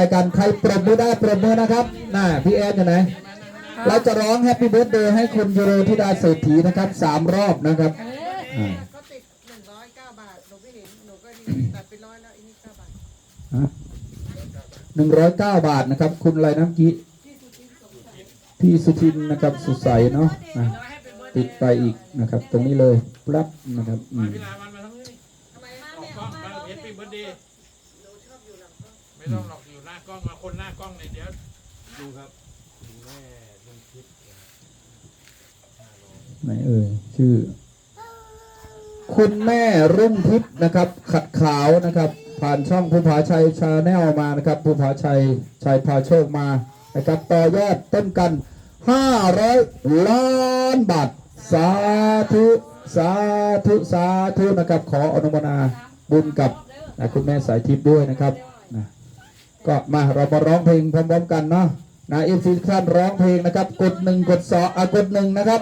รายการใครปรบมือได้ปรบมือนะครับน่าพี่แอนอยู่ไหน เราจะร้องแฮปปี้เบิร์ดเดย์ให้คุณยูโรธิดาเศรษฐีนะครับสามรอบนะครับอ่าก็ติดหนึ่งร้อยเก้าบาท หนูก็เห็น หนูก็นี่ตัดไปร้อยแล้วอันนี้เก้าบาทหนึ่งร้อยเก้าบาทนะครับ คุณอะไรนะเมื่อกี้พี่สุทินนะครับสุใสเนาะอะติดไปอีกนะครับ ตรงนี้เลยรับนะครับอืมพี่ลาวันมาทั้งนี้ทำไมมาออกแม่กล้องมาเอฟปี้เบิร์ดเดย์หนูชอบอยู่หลังกล้องไม่ต้องหรอกอยู่หน้ากล้องมาคนหน้ากล้องเนี่ยเดี๋ยวดูครับดูแม่ลุงคิดไหนเอ่ยชื่อ คุณแม่รุ่งทิพย์นะครับขัดขาวนะครับ ผ่านช่องภูผาชัยชาแนลมานะครับภูผาชัยชัยพาโชคมานะครับต่อยอดต้นกัน 500 ล้านบาทสาธุสาธุสาธุนะครับ ขออนุโมทนาบุญกับคุณแม่สายทิพย์ด้วยนะครับ ก็มาเรามาร้องเพลงพร้อมๆกันเนาะนะเอฟซีท่านร้องเพลงนะครับ กดหนึ่งกดสองอะกดหนึ่งนะครับ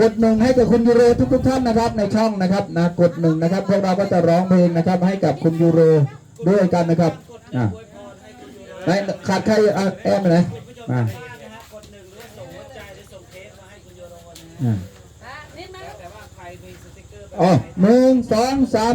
กดหนึ่งให้กับคุณยูโรทุกๆท่านนะครับ ในช่องนะครับนะกดหนึ่งนะครับพวกเราก็จะร้องเพลงนะครับ ให้กับคุณยูโรด้วยกันนะครับอะไหนขาดใครอะแอมไปไหนมานะฮะกดหนึ่งหรือส่งหัวใจหรือส่งเทสมาให้คุณโยโรนะฮะอะแล้วแต่ว่าใครมีสติกเกอร์แบบอ๋อไหนหนึ่งสองสาม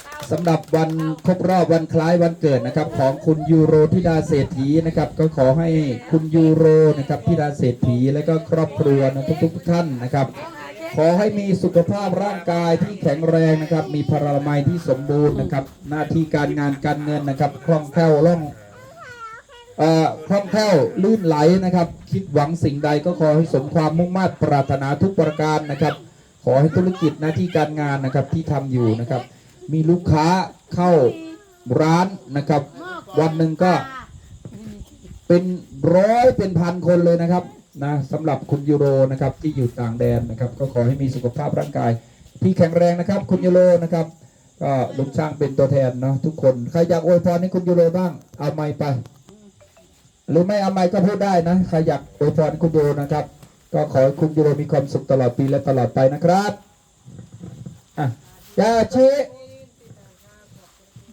สำหรับวันครบรอบวันคล้ายวันเกิดนะครับ ของคุณยูโรธิดาเศรษฐีนะครับ ก็ขอให้คุณยูโรนะครับธิดาเศรษฐีและก็ครอบครัวนะทุก ๆ ท่านนะครับ ขอให้มีสุขภาพร่างกายที่แข็งแรงนะครับ มีพลามัยที่สมบูรณ์นะครับ หน้าที่การงานการเงินนะครับคล่องแคล่วล่องเอ่อคล่องแคล่วลื่นไหลนะครับ คิดหวังสิ่งใดก็ขอให้สมความมุ่งมั่นปรารถนาทุกประการนะครับ ขอให้ธุรกิจหน้าที่การงานนะครับที่ทำอยู่นะครับ มีลูกค้าเข้าร้านนะครับ วันหนึ่งก็เป็นร้อยเป็นพันคนเลยนะครับนะสำหรับคุณยูโรนะครับที่อยู่ต่างแดนนะครับ ก็ขอให้มีสุขภาพร่างกาย ที่แข็งแรงนะครับ คุณยูโรนะครับก็ลุงช่างเป็นตัวแทนเนาะทุกคนใครอยากอวยพรให้คุณยูโรบ้างเอาไม้ไป หรือไม่เอาไม้ก็พูดได้นะใครอยากอวยพรคุณยูโรนะครับ ก็ขอให้คุณยูโรมีความสุขตลอดปีและตลอดไปนะครับอะยาชิ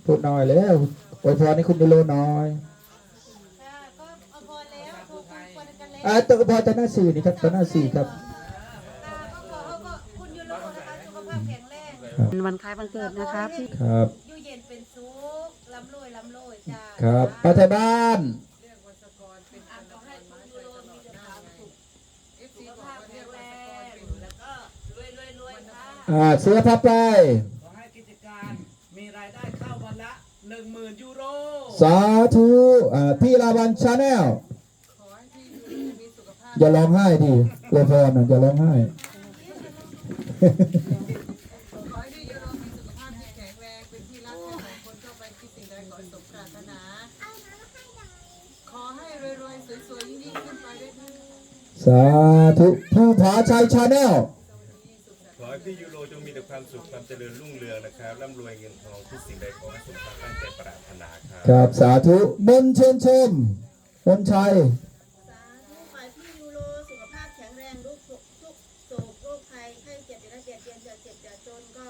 พูดหน่อยแล้วอวยพรให้คุณยูโรหน่อยค่ะก็เอาพอแล้วพอควรกันแล้วอะตัวพอตอนหน้าสี่นี่ครับตอนหน้าสี่ครับค่ะก็ขอเขาก็คุณยูโรนะคะสุขภาพแข็งแรงวันคล้ายวันเกิดนะครับ ครับ อยู่เย็นเป็นสุขล้ำรวยล้ำรวยจ้าครับป้าไทยบ้านอะขอให้คุณยูโรมีแต่ความสุขสุขภา สาธุอ่าพี่ลาวันชาแนลขอให้พี่ยูมีสุขภาพอย่าร้องไห้ดิอวยพรนะอย่าร้องไห้ขอให้พี่ยูโรมีสุขภาพที่แข็งแรงเป็นที่รักของคนทั่วไปที่สิ่งใดขอให้สมปรารถนาขอให้รวยๆสวยๆยิ่งๆขึ้นไปด้วยเถิดสาธุผู้ผาชัยชาแนล ขอให้พี่ยูโรจงมีแต่ความสุขความเจริญรุ่งเรืองนะครับร่ำรวยเงินทองทุกสิ่งใดขอให้สมความตั้งใจปรารถนาครับครับสาธุมนต์เชิญชมมนต์ชัยสาธุขอให้พี่ยูโรสุขภาพแข็งแรงทุกทุกทุกโศกโรคภัยไข้เจ็บอย่าได้เจ็บเจียนจะเจ็บจะจนก็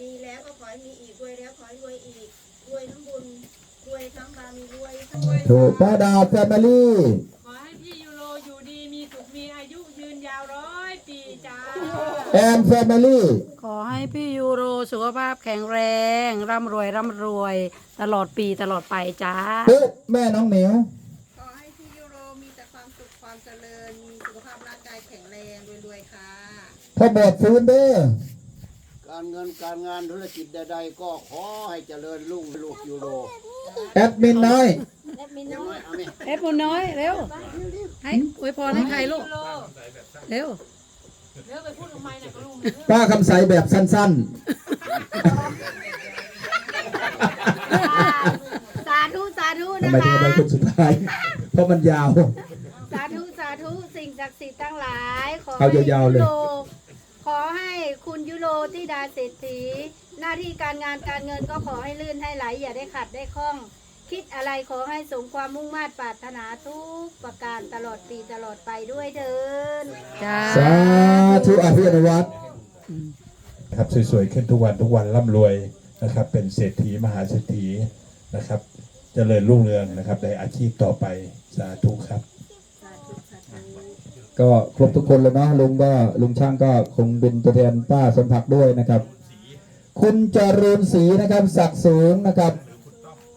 มีแล้วก็ขอให้มีอีกรวยแล้วขอให้รวยอีกรวยทั้งบุญรวยทั้งบารมีรวยทั้งรวย ถูกป้าดาวแฟมิลี่ ขอให้พี่ยูโรอยู่ดีมีสุขมีอายุยืนยาวร้อยปีจ้า แอนแฟมิลี่ขอให้พี่ยูโรสุขภาพแข็งแรง ร่ำรวยร่ำรวย ตลอดปีตลอดไปจ้าปุ๊แม่น้องเหมียวขอให้พี่ยูโรมีแต่ความสุขความเจริญ มีสุขภาพร่างกายแข็งแรงรวยๆค่ะพ่อบอดฟื้นเด้อการเงินการงานธุรกิจใดๆ ก็ขอให้เจริญรุ่งลูกยูโรแอดมินน้อยน้อยเอาไหมเอ็ดมุนน้อยเร็วให้อวยพรให้ใครลูกเร็ว ป้าคำใสแบบสั้นสาธุสาธุๆทำนะไมถึงคะ เอาไปคนสุดท้าย เพราะมันยาว สาธุสาธุสิ่งศักดิ์สิทธิ์ทั้งหลาย ขอเอายาวๆเลยให้โขอให้คุณยุโรที่ดาเศรษฐีหน้าที่การงานการเงินก็ขอให้ลื่นให้ไหล อย่าได้ขัดได้ข้อง คิดอะไรขอให้สมความมุ่งมา่ปรารถนาทุกประการตลอดปีตลอดไปด้วยเถินจ้าสาธุอภิอนุวัตครับสวยๆขึ้นทุกวันทุกวันร่ำรวยนะครับ เป็นเศรษฐีมหาเศรษฐีนะครับเจริญรุ่งเรืองนะครับ ในอาชีพต่อไปสาธุครับ ก็ครบทุกคนแล้วเนาะลุงก็ลุงช่างก็คงเป็นตัวแทนป้าสมผักด้วยนะครับ คุณจรูนศรีนะครับศักดิ์สูงนะครับ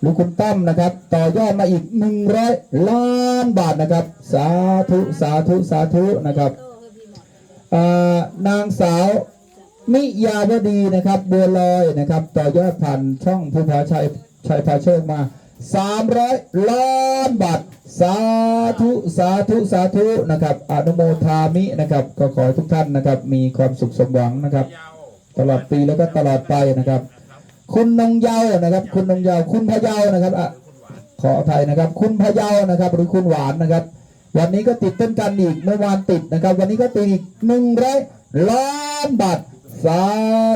หรือคุณตั้มนะครับ ต่อยอดมาอีกหนึ่งร้อยล้านบาทนะครับ สาธุสาธุสาธุนะครับนางสาวมิยาวดีนะครับบัวลอยนะครับ ต่อยอดผ่านช่องภูผาชัยชัยพาโชคมา 300 ล้านบาทสาธุสาธุสาธุนะครับอนุโมทามินะครับก็ขอทุกท่านนะครับ มีความสุขสมหวังนะครับ ตลอดปีแล้วก็ตลอดไปนะครับ คุณนงเยาว์นะครับ คุณนงเยาว์คุณพะเยานะครับอะขออภัยนะครับ คุณพะเยานะครับ หรือคุณหวานนะครับ วันนี้ก็ติดต้นกันอีกเมื่อวานติดนะครับ วันนี้ก็ติดอีกหนึ่งร้อยล้านบาทสา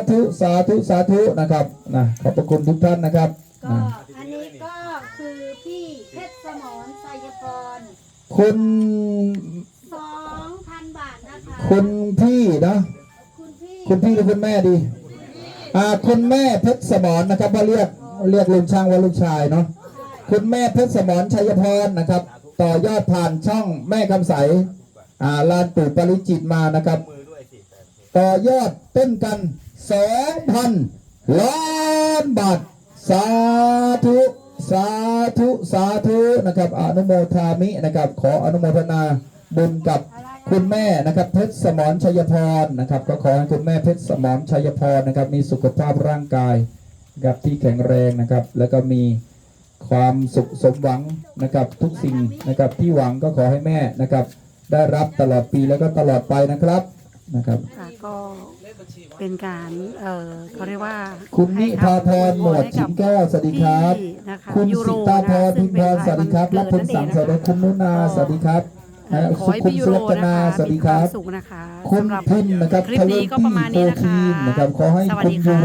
ธุสาธุสาธุนะครับนะขอบพระคุณทุกท่านนะครับก็นะอันนี้ก็คือพี่เพชรสมรไสยพรคุณสองพันบาทนะคะคุณพี่เนาะคุณพี่คุณพี่หรือคุณแม่ดี อ่าคุณแม่เพชรสมรนะครับว่าเรียกเรียกลุงช่างว่าลูกชายเนาะคุณแม่เพชรสมรชัยพรนะครับ ต่อยอดผ่านช่องแม่คำใสอ่าลานปู่ปริจิตมานะครับ ต่อยอดเต้นกันสองพันล้านบาทสาธุสาธุสาธุนะครับอนุโมทามินะครับ ขออนุโมทนาบุญกับ คุณแม่นะครับเพชรสมรชัยพรนะครับ ก็ขอให้คุณแม่เพชรสมรชัยพรนะครับ มีสุขภาพร่างกายนะครับที่แข็งแรงนะครับ แล้วก็มีความสุขสมหวังนะครับทุกสิ่งนะครับที่หวังก็ขอให้แม่นะครับ ได้รับตลอดปีแล้วก็ตลอดไปนะครับนะครับค่ะก็เป็นการเอ่อเขาเรียกว่าคุณนิพาพรหมวดชิมแก้วสวัสดีครับที่นะคะคุณยูโรสิตาพรนะพิมพรสวัสดีครับรับพลสั่งสวัสดีคุณนุนาสวัสดีครับเอ่อ ขอสุให้ขุมพี่ยูสุโรรัตนะนาคะสวัสดีมีคควารัมบสุขนะคะคุณสำหรับพิมพ์นะครับคลิปนี้ก็ประมาณนี้นะคะนะครับขอให้สวัสคุณดียูค่ะ